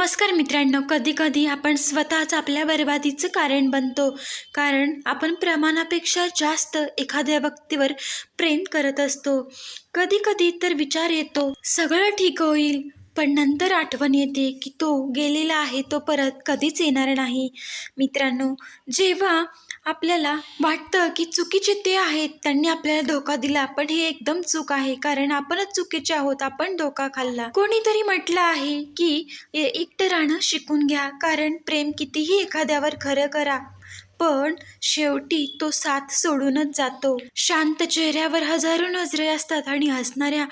नमस्कार मित्रांनो कधी कधी आपण स्वतःच आपल्या बरबादीचं कारण बनतो कारण आपण प्रमाणापेक्षा जास्त एखाद्या व्यक्तीवर प्रेम करत असतो. कधी कधी तर विचार येतो सगळं ठीक होईल पण नंतर आठवण येते की तो गेलेला आहे तो परत कधीच येणार नाही. मित्रांनो जेव्हा आपल्याला वाटतं की चुकीचे ते आहेत त्यांनी आपल्याला धोका दिला. पण हे एकदम चूक आहे कारण आपणच चुकीचे आहोत आपण धोका खाल्ला. कोणीतरी म्हटलं आहे की एकटं राहणं शिकून घ्या कारण प्रेम कितीही एखाद्यावर खरं करा पण शेवटी तो साथ सोडूनच जातो. शांत चेहऱ्यावर हजारो नजरे असतात आणि हसणाऱ्या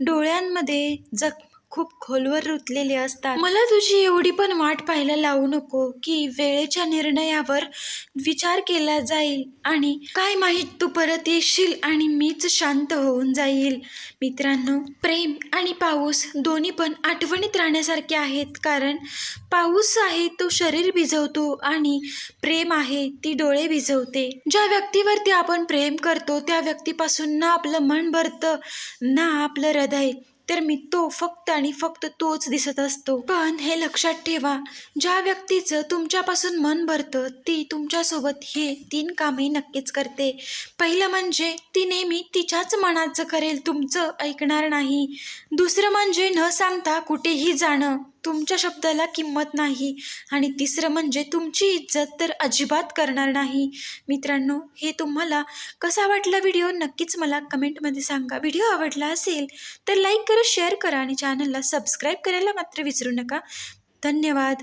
डोळ्यांमध्ये जग खूप खोलवर रुतलेले असतात. मला तुझी एवढी पण वाट पाहायला लावू नको की वेळेच्या निर्णयावर विचार केला जाईल आणि काय माहीत तू परत येशील आणि मीच शांत होऊन जाईल. मित्रांनो प्रेम आणि पाऊस दोन्ही पण आठवणीत राहण्यासारखे आहेत कारण पाऊस आहे तो शरीर भिजवतो आणि प्रेम आहे ती डोळे भिजवते. ज्या व्यक्तीवरती आपण प्रेम करतो त्या व्यक्तीपासून ना आपलं मन भरतं ना आपलं हृदय. तर मी तो फक्त आणि फक्त तोच दिसत असतो. पण हे लक्षात ठेवा ज्या व्यक्तीचं तुमच्यापासून मन भरतं ती तुमच्यासोबत हे तीन कामे नक्कीच करते. पहिलं म्हणजे ती नेहमी तिच्याच मनाचं करेल तुमचं ऐकणार नाही. दुसरं म्हणजे न सांगता कुठेही जाणं. तुमच्या शब्दाला किंमत नाही. आणि तिसरं म्हणजे तुमची इज्जत तर अजिबात करणार नाही. मित्रांनो हे तुम्हाला कसा वाटला व्हिडिओ? नक्कीच मला कमेंटमध्ये सांगा. व्हिडिओ आवडला असेल तर लाईक करा शेअर करा आणि चॅनलला सबस्क्राईब करायला मात्र विसरू नका. धन्यवाद.